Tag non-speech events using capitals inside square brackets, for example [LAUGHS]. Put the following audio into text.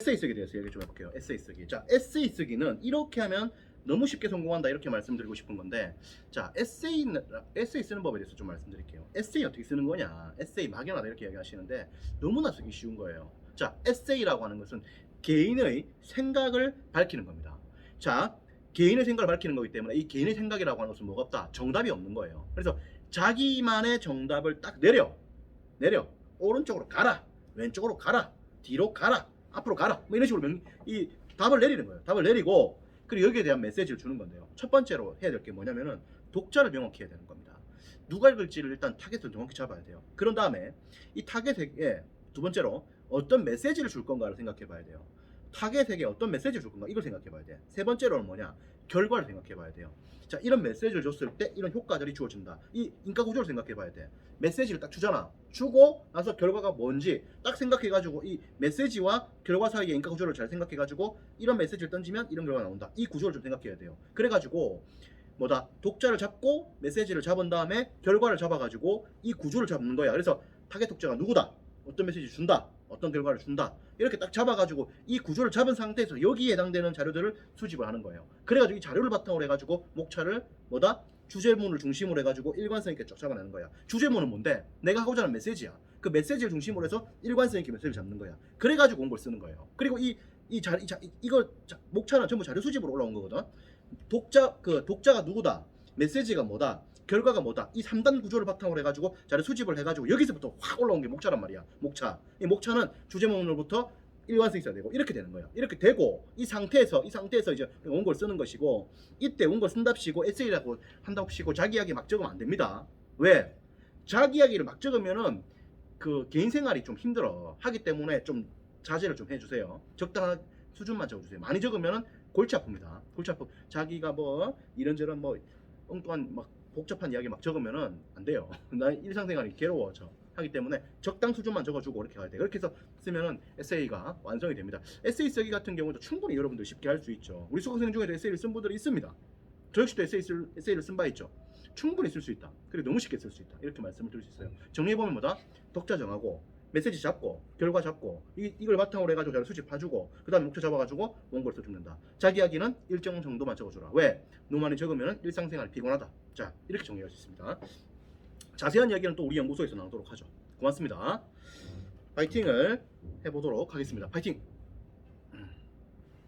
에세이 쓰기 대해서 얘기 좀 해볼게요. 에세이 쓰기. 자, 에세이 쓰기는 이렇게 하면 너무 쉽게 성공한다 이렇게 말씀드리고 싶은 건데, 자, 에세이 에세이 쓰는 법에 대해서 좀 말씀드릴게요. 에세이 어떻게 쓰는 거냐? 에세이 막연하다 이렇게 얘기하시는데 너무나 쓰기 쉬운 거예요. 자, 에세이라고 하는 것은 개인의 생각을 밝히는 겁니다. 자, 개인의 생각을 밝히는 거기 때문에 이 개인의 생각이라고 하는 것은 뭐가 없다? 정답이 없는 거예요. 그래서 자기만의 정답을 딱 내려, 내려 오른쪽으로 가라, 왼쪽으로 가라, 뒤로 가라, 앞으로 가라, 뭐 이런 식으로 명, 이 답을 내리는 거예요. 답을 내리고 그리고 여기에 대한 메시지를 주는 건데요. 첫 번째로 해야 될 게 뭐냐면은 독자를 명확히 해야 되는 겁니다. 누가 읽을지를 일단 타겟을 정확히 잡아야 돼요. 그런 다음에 이 타겟에 두 번째로 어떤 메시지를 줄 건가를 생각해 봐야 돼요. 타겟에게 어떤 메시지를 줄 건가 이걸 생각해 봐야 돼. 세 번째로는 뭐냐? 결과를 생각해 봐야 돼요. 자, 이런 메시지를 줬을 때 이런 효과들이 주어진다. 이 인과 구조를 생각해 봐야 돼. 메시지를 딱 주잖아. 주고 나서 결과가 뭔지 딱 생각해 가지고 이 메시지와 결과 사이의 인과 구조를 잘 생각해 가지고 이런 메시지를 던지면 이런 결과가 나온다. 이 구조를 좀 생각해야 돼요. 그래 가지고 뭐다? 독자를 잡고 메시지를 잡은 다음에 결과를 잡아 가지고 이 구조를 잡는 거야. 그래서 타겟 독자가 누구다? 어떤 메시지 준다. 어떤 결과를 준다. 이렇게 딱 잡아가지고 이 구조를 잡은 상태에서 여기에 해당되는 자료들을 수집을 하는 거예요. 그래가지고 이 자료를 바탕으로 해가지고 목차를 뭐다? 주제문을 중심으로 해가지고 일관성 있게 쫙 잡아내는 거야. 주제문은 뭔데? 내가 하고자 하는 메시지야. 그 메시지를 중심으로 해서 일관성 있게 메시지를 잡는 거야. 그래가지고 온 걸 쓰는 거예요. 그리고 이, 이 자, 이 자, 이- 이거 자, 목차는 전부 자료 수집으로 올라온 거거든. 독자, 그 독자가 누구다? 메시지가 뭐다? 결과가 뭐다? 이 3단 구조를 바탕으로 해가지고 자료 수집을 해가지고 여기서부터 확 올라온 게 목차란 말이야. 목차. 이 목차는 주제문으로부터 일관성 있어야 되고 이렇게 되는 거야. 이렇게 되고 이 상태에서 이 상태에서 이제 원고를 쓰는 것이고 이때 원고 쓴답시고 에세이라고 한답시고 자기 이야기 막 적으면 안 됩니다. 왜? 자기 이야기를 막 적으면은 그 개인 생활이 좀 힘들어 하기 때문에 좀 자제를 좀 해주세요. 적당한 수준만 적어주세요. 많이 적으면은 골치 아픕니다. 골치 아프. 자기가 뭐 이런저런 뭐 엉뚱한 막 복잡한 이야기 막 적으면은 안 돼요. [LAUGHS] 나 일상생활이 괴로워 저. 하기 때문에 적당 수준만 적어주고 이렇게 가야 돼. 그렇게 해서 쓰면은 에세이가 완성이 됩니다. 에세이 쓰기 같은 경우도 충분히 여러분들 쉽게 할 수 있죠. 우리 수강생 중에도 에세이를 쓴 분들이 있습니다. 저 역시도 에세이 쓸, 에세이를 쓴 바 있죠. 충분히 쓸 수 있다. 그리고 너무 쉽게 쓸 수 있다. 이렇게 말씀을 드릴 수 있어요. 정리해보면 뭐다? 독자 정하고 메시지 잡고 결과 잡고 이, 이걸 바탕으로 해가지고 자료 수집해주고 그 다음에 목표 잡아가지고 원고를 써줍는다. 자기 이야기는 일정 정도만 적어주라. 왜? 많이 적으면 일상생활이 피곤하다. 자 이렇게 정리할 수 있습니다. 자세한 이야기는 또 우리 연구소에서 나오도록 하죠. 고맙습니다. 파이팅을 해보도록 하겠습니다. 파이팅!